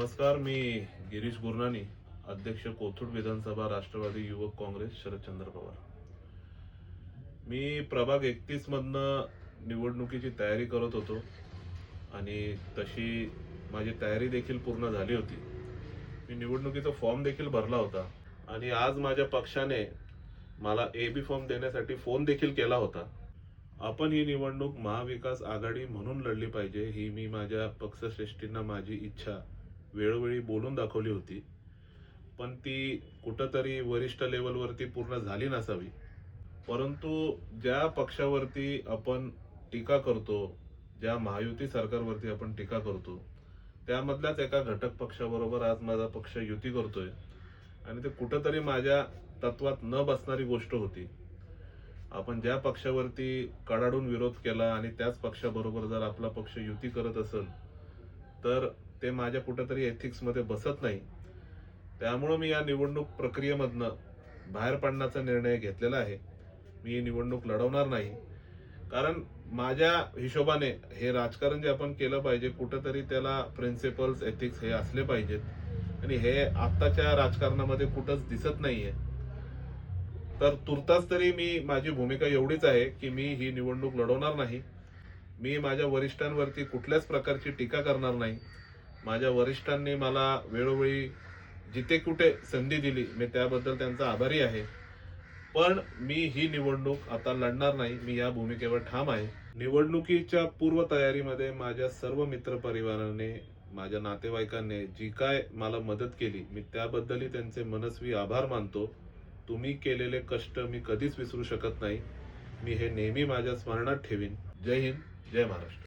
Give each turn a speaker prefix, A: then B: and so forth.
A: नमस्कार मी गिरीश गुरनानी अध्यक्ष कोथरूड विधानसभा राष्ट्रवादी युवक काँग्रेस शरदचंद्र पवार. मी प्रभाग एकतीस मधनं निवडणुकीची तयारी करत होतो आणि तशी माझी तयारी देखील पूर्ण झाली होती. मी निवडणुकीचा फॉर्म देखील भरला होता आणि आज माझ्या पक्षाने मला ए बी फॉर्म देण्यासाठी फोन देखील केला होता. आपण ही निवडणूक महाविकास आघाडी म्हणून लढली पाहिजे ही मी माझ्या पक्षश्रेष्ठींना माझी इच्छा वेळोवेळी बोलून दाखवली होती. पण ती कुठंतरी वरिष्ठ लेवलवरती पूर्ण झाली नसावी. परंतु ज्या पक्षावरती आपण टीका करतो ज्या महायुती सरकारवरती आपण टीका करतो त्यामधल्याच एका घटक पक्षाबरोबर आज माझा पक्ष युती करतोय. आणि ते कुठंतरी माझ्या तत्वात न बसणारी गोष्ट होती. आपण ज्या पक्षावरती कडाडून विरोध केला आणि त्याच पक्षाबरोबर जर आपला पक्ष युती करत असेल तर ते माझ्या कुठेतरी एथिक्समध्ये बसत नाही. त्यामुळं मी या निवडणूक प्रक्रियेमधनं बाहेर पडण्याचा निर्णय घेतलेला आहे. मी ही निवडणूक लढवणार नाही. कारण माझ्या हिशोबाने हे राजकारण जे आपण केलं पाहिजे कुठंतरी त्याला प्रिन्सिपल्स एथिक्स हे असले पाहिजेत. आणि हे आत्ताच्या राजकारणामध्ये कुठंच दिसत नाहीये. तर तुर्तास तरी मी माझी भूमिका एवढीच आहे की मी ही निवडणूक लढवणार नाही. मी माझ्या वरिष्ठांवरती कुठल्याच प्रकारची टीका करणार नाही. माझ्या वरिष्ठांनी मला वेळोवेळी जिथे कुठे संधी दिली मी त्याबद्दल त्यांचा आभारी आहे. पण मी ही निवडणूक आता लढणार नाही मी या भूमिकेवर ठाम आहे. निवडणुकीच्या पूर्वतयारीमध्ये माझ्या सर्व मित्रपरिवाराने माझ्या नातेवाईकांनी जी काय मला मदत केली मी त्याबद्दलही त्यांचे मनस्वी आभार मानतो. तुम्ही केलेले कष्ट मी कधीच विसरू शकत नाही. मी हे नेहमी माझ्या स्मरणात ठेवीन. जय हिंद जय महाराष्ट्र.